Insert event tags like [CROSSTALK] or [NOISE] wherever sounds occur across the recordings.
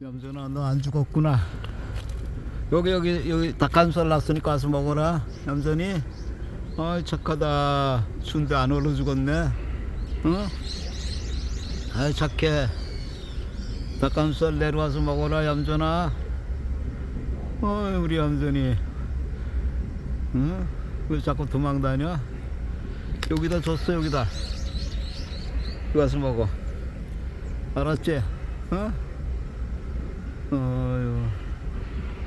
염전아 너 안 죽었구나 여기 여기 여기 닭가슴살 났으니까 와서 먹어라. 염전이 아이 착하다. 추운데 안 얼어 죽었네. 어? 아이 착해. 닭가슴살 내려와서 먹어라 염전아 어이 우리 염전이 응? 왜 자꾸 도망다녀? 여기다 줬어 여기다. 여기 와서 먹어 알았지? 어? 어휴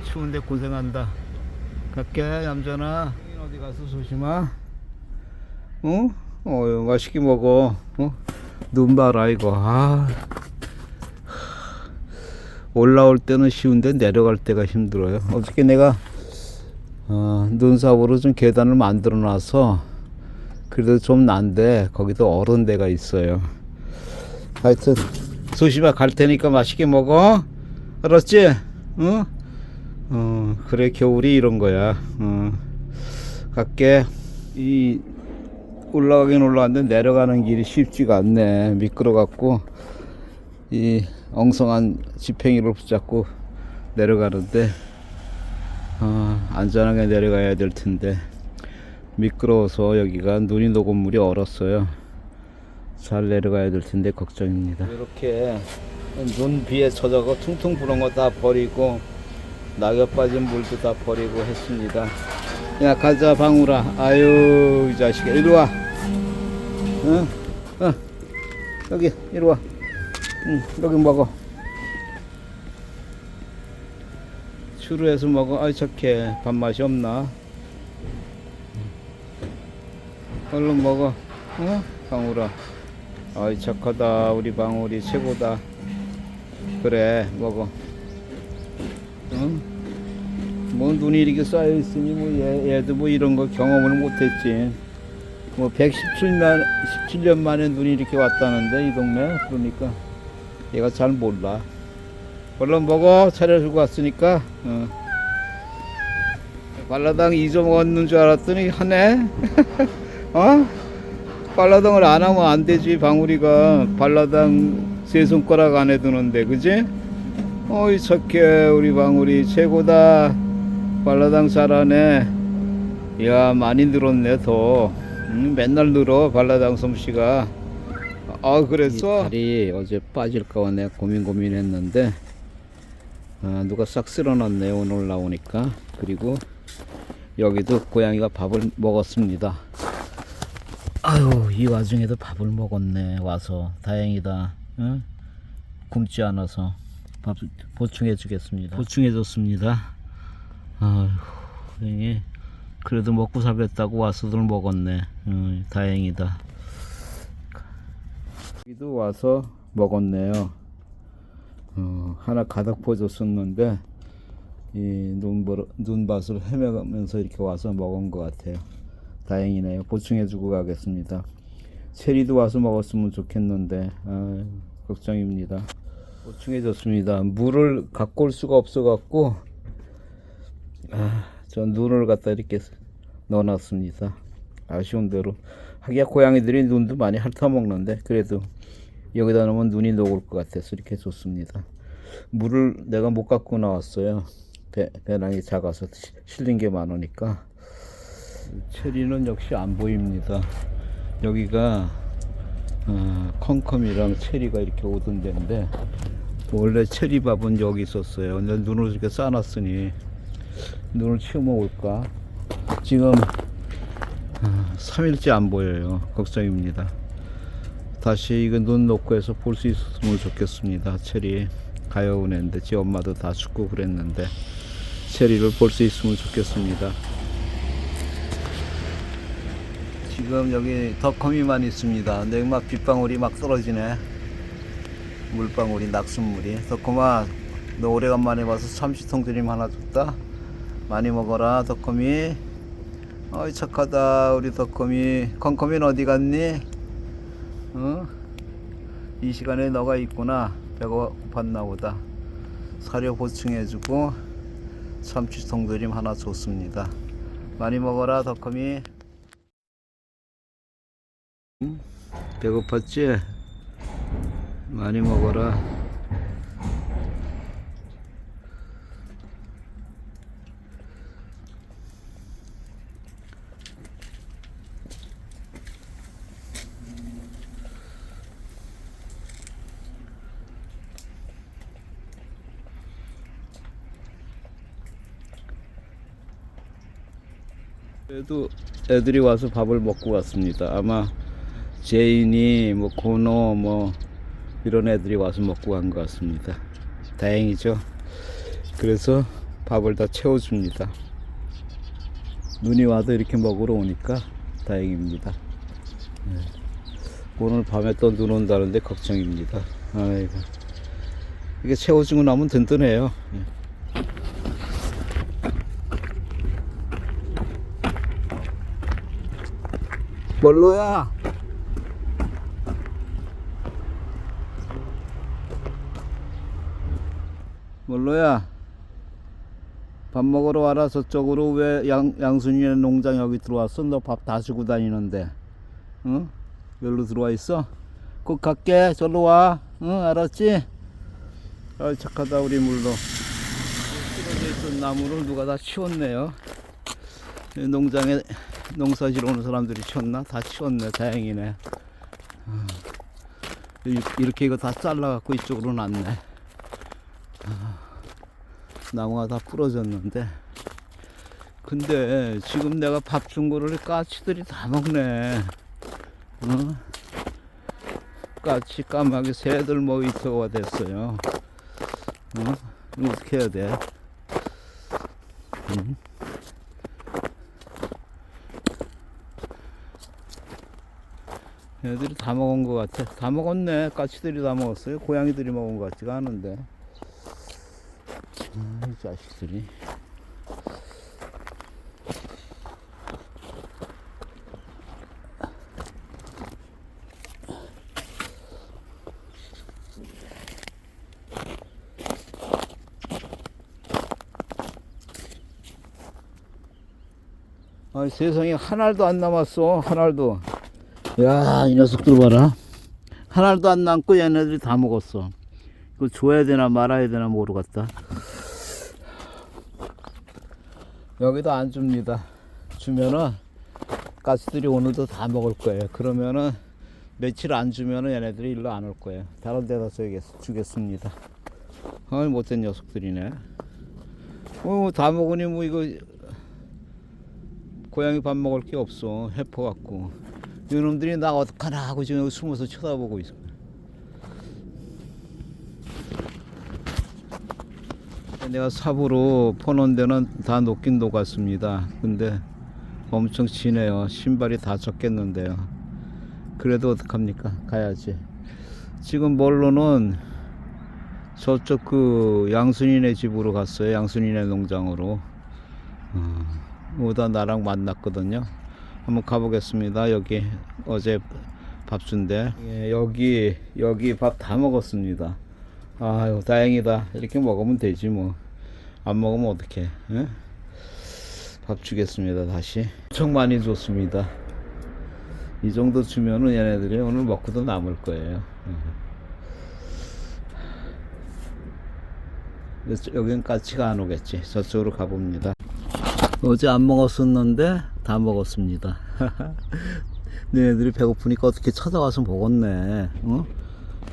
추운데 고생한다. 갈게 얌전아. 어디 가서 조심하. 어? 어휴 맛있게 먹어. 어? 눈 봐라 이거. 아. 올라올 때는 쉬운데 내려갈 때가 힘들어요. 어저께 내가 어, 눈삽으로 좀 계단을 만들어 놔서 그래도 좀 난데 거기도 어른 데가 있어요. 하여튼 조심해 갈 테니까 맛있게 먹어 알았지? 어? 어 그래 겨울이 이런 거야. 어 갈게. 이 올라가긴 올라갔는데 내려가는 길이 쉽지가 않네. 미끄러 갖고 이 엉성한 지팽이를 붙잡고 내려가는데 어, 안전하게 내려가야 될 텐데. 미끄러워서 여기가 눈이 녹은 물이 얼었어요. 잘 내려가야 될 텐데 걱정입니다. 이렇게 눈 비에 젖어가 퉁퉁 부은 거다 버리고 낙엽 빠진 물도 다 버리고 했습니다. 야 가자 방울아. 아유 이 자식아. 이리 와. 응? 어, 여기 이리 와. 응, 여기 먹어. 추루해서 먹어. 아이 착해. 밥맛이 없나? 얼른 먹어. 어? 방울아. 아이 착하다. 우리 방울이 최고다 그래 먹어. 응? 뭐 눈이 이렇게 쌓여 있으니 뭐 얘, 얘도 뭐 이런 거 경험을 못했지. 뭐 117년 17년 만에 눈이 이렇게 왔다는데 이 동네? 그러니까 얘가 잘 몰라. 얼른 먹어. 차려주고 왔으니까. 어. 발라당 잊어먹었는 줄 알았더니 하네. [LAUGHS] 어? 발라당을 안 하면 안 되지 방울이가. 발라당 세 손가락 안에 드는데 그지? 어이 착해 우리 방울이 최고다. 발라당 잘하네. 야 많이 늘었네 더. 음, 맨날 늘어 발라당 솜씨가. 아 그래서 다리 어제 빠질까 봐 내가 고민 고민했는데 아, 누가 싹 쓸어놨네 오늘 나오니까. 그리고 여기도 고양이가 밥을 먹었습니다. 아유 이 와중에도 밥을 먹었네 와서. 다행이다 응? 굶지 않아서 밥 보충해 주겠습니다 보충해 줬습니다 아휴 이 그래도 먹고 살겠다고 와서들 먹었네 응, 다행이다 여기도 와서 먹었네요 어, 하나 가득 퍼줬었는데 이 눈보, 눈밭을 헤매가면서 이렇게 와서 먹은 것 같아요. 다행이네요. 보충해주고 가겠습니다. 체리도 와서 먹었으면 좋겠는데 아, 걱정입니다. 보충해줬습니다. 물을 갖고 올 수가 없어갖고 아, 전 눈을 갖다 이렇게 넣어놨습니다. 아쉬운 대로 하기야 고양이들이 눈도 많이 핥아먹는데 그래도 여기다 놓으면 눈이 녹을 것 같아서 이렇게 줬습니다. 물을 내가 못 갖고 나왔어요. 배, 배낭이 작아서 시- 실린 게 많으니까. 체리는 역시 안 보입니다. 여기가 어, 컴컴이랑 체리가 이렇게 오던 데인데 원래 체리밥은 여기 있었어요. 근데 눈을 이렇게 싸놨으니 눈을 치워 먹을까? 지금 어, 3일째 안 보여요. 걱정입니다. 다시 이거 눈 놓고 해서 볼 수 있었으면 좋겠습니다. 체리 가여운 애인데 지 엄마도 다 죽고 그랬는데 체리를 볼 수 있으면 좋겠습니다. 지금 여기 덕컴이만 있습니다. 근데 막 빗방울이 막 떨어지네. 물방울이 낙순물이. 덕컴아 너 오래간만에 와서 참치통조림 하나 줬다. 많이 먹어라 덕컴이. 어이 착하다 우리 덕컴이. 컴컴이는 어디 갔니? 어? 이 시간에 너가 있구나. 배가 고팠나 보다. 사료 보충해주고 참치통조림 하나 줬습니다. 많이 먹어라 덕컴이. 배고팠지? 많이 먹어라. 그래도 애들이 와서 밥을 먹고 왔습니다. 아마 제인이 뭐 고노 뭐 이런 애들이 와서 먹고 간 것 같습니다. 다행이죠. 그래서 밥을 다 채워줍니다. 눈이 와도 이렇게 먹으러 오니까 다행입니다. 네. 오늘 밤에 또 눈 온다는데 걱정입니다. 아이고. 이게 채워주고 나면 든든해요. 예. 뭘로야? 뭘로야? 밥 먹으러 와라 저쪽으로 왜 양, 양순이네 농장 여기 들어왔어? 너 밥 다 주고 다니는데 응? 여기로 들어와 있어? 꼭 갈게 절로 와 응 알았지? 아 착하다 우리 물로 쓰러져 있던 나무를 누가 다 치웠네요 이 농장에 농사지러 오는 사람들이 치웠나? 다 치웠네 다행이네 아, 이- 이렇게 이거 다 잘라갖고 이쪽으로 놨네 아, 나무가 다 부러졌는데 근데 지금 내가 밥 준 거를 까치들이 다 먹네 어? 까치 까마귀 새들 모이터가 됐어요 어? 어떻게 해야 돼? 응? 애들이 다 먹은 것 같아. 다 먹었네. 까치들이 다 먹었어요. 고양이들이 먹은 것 같지가 않은데. 자식들이. 아, 세상에 한 알도 안 남았어. 한 알도. 야, 이 녀석들 봐라. 한 알도 안 남고 얘네들이 다 먹었어. 이거 줘야 되나 말아야 되나 모르겠다. 여기도 안 줍니다. 주면은 가스들이 오늘도 다 먹을 거예요. 그러면은 며칠 안 주면은 얘네들이 일로 안 올 거예요. 다른 데다 써야겠, 주겠습니다. 어이, 못된 녀석들이네. 어, 다 먹으니 뭐 이거 고양이 밥 먹을 게 없어. 해퍼 갖고. 이놈들이 나 어떡하나 하고 지금 숨어서 쳐다보고 있어. 내가 삽으로 퍼놓은 데는 다 녹긴 녹았습니다. 근데 엄청 진해요. 신발이 다 젖겠는데요. 그래도 어떡합니까? 가야지. 지금 뭘로는 저쪽 그 양순이네 집으로 갔어요. 양순이네 농장으로. 어, 오다 나랑 만났거든요. 한번 가보겠습니다. 여기 어제 밥 준대. 예, 여기 여기 밥 다 먹었습니다. 아유 다행이다. 이렇게 먹으면 되지 뭐. 안 먹으면 어떡해. 예? 밥 주겠습니다. 다시. 엄청 많이 줬습니다. 이 정도 주면은 얘네들이 오늘 먹고도 남을 거예요. 예. 여긴 까치가 안 오겠지. 저쪽으로 가봅니다. 어제 안 먹었었는데 다 먹었습니다. [LAUGHS] 너희들이 배고프니까 어떻게 찾아와서 먹었네. 어?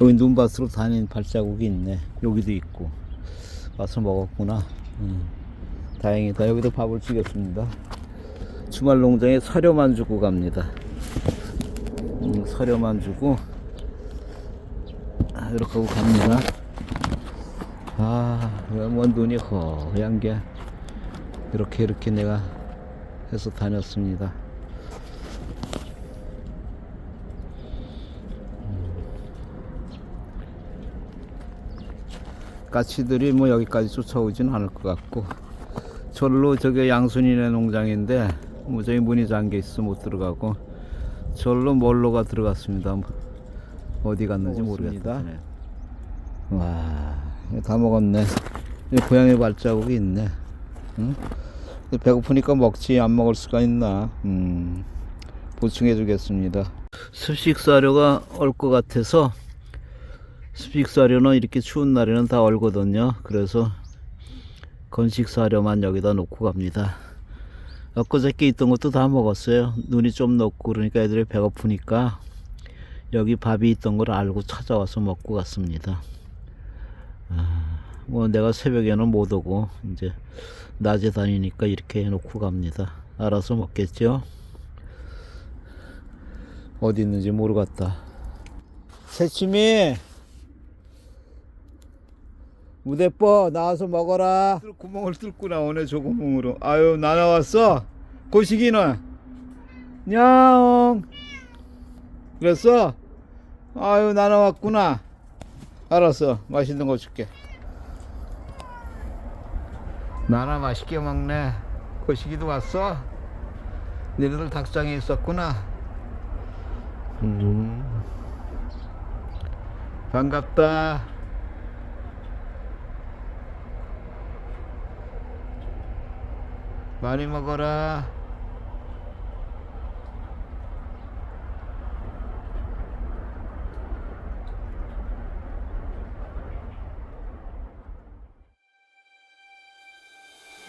여기 눈밭으로 다닌 발자국이 있네. 여기도 있고. 와서 먹었구나. 음. 다행이다. 여기도 밥을 주겠습니다. 주말 농장에 사료만 주고 갑니다. 음, 사료만 주고 아, 이렇게 하고 갑니다. 아, 뭐 눈이 허연 게 이렇게 이렇게 내가 해서 다녔습니다. 까치들이 뭐 여기까지 쫓아오지는 않을 것 같고 절로 저게 양순이네 농장인데 뭐 저기 문이 잠겨 있어 못 들어가고 절로 몰로가 들어갔습니다. 어디 갔는지 모르겠다. 와, 다 먹었네. 고양이 발자국이 있네. 응? 배고프니까 먹지 안 먹을 수가 있나? 음, 보충해 주겠습니다. 습식 사료가 올 것 같아서 습식 사료는 이렇게 추운 날에는 다 얼거든요. 그래서 건식 사료만 여기다 놓고 갑니다. 엊그저께 있던 것도 다 먹었어요. 눈이 좀 녹고 그러니까 애들이 배고프니까 여기 밥이 있던 걸 알고 찾아와서 먹고 갔습니다. 아, 뭐 내가 새벽에는 못 오고 이제 낮에 다니니까 이렇게 해놓고 갑니다. 알아서 먹겠죠. 어디 있는지 모르겠다. 새침이 무대뽀 나와서 먹어라. 구멍을 뚫고 나오네 저 구멍으로. 아유 나 나왔어. 고식이는 냥. 그랬어? 아유 나 나왔구나. 알았어 맛있는 거 줄게. 나나 맛있게 먹네. 고식이도 왔어? 너희들 닭장에 있었구나. 음. 반갑다. 많이 먹어라.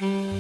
음.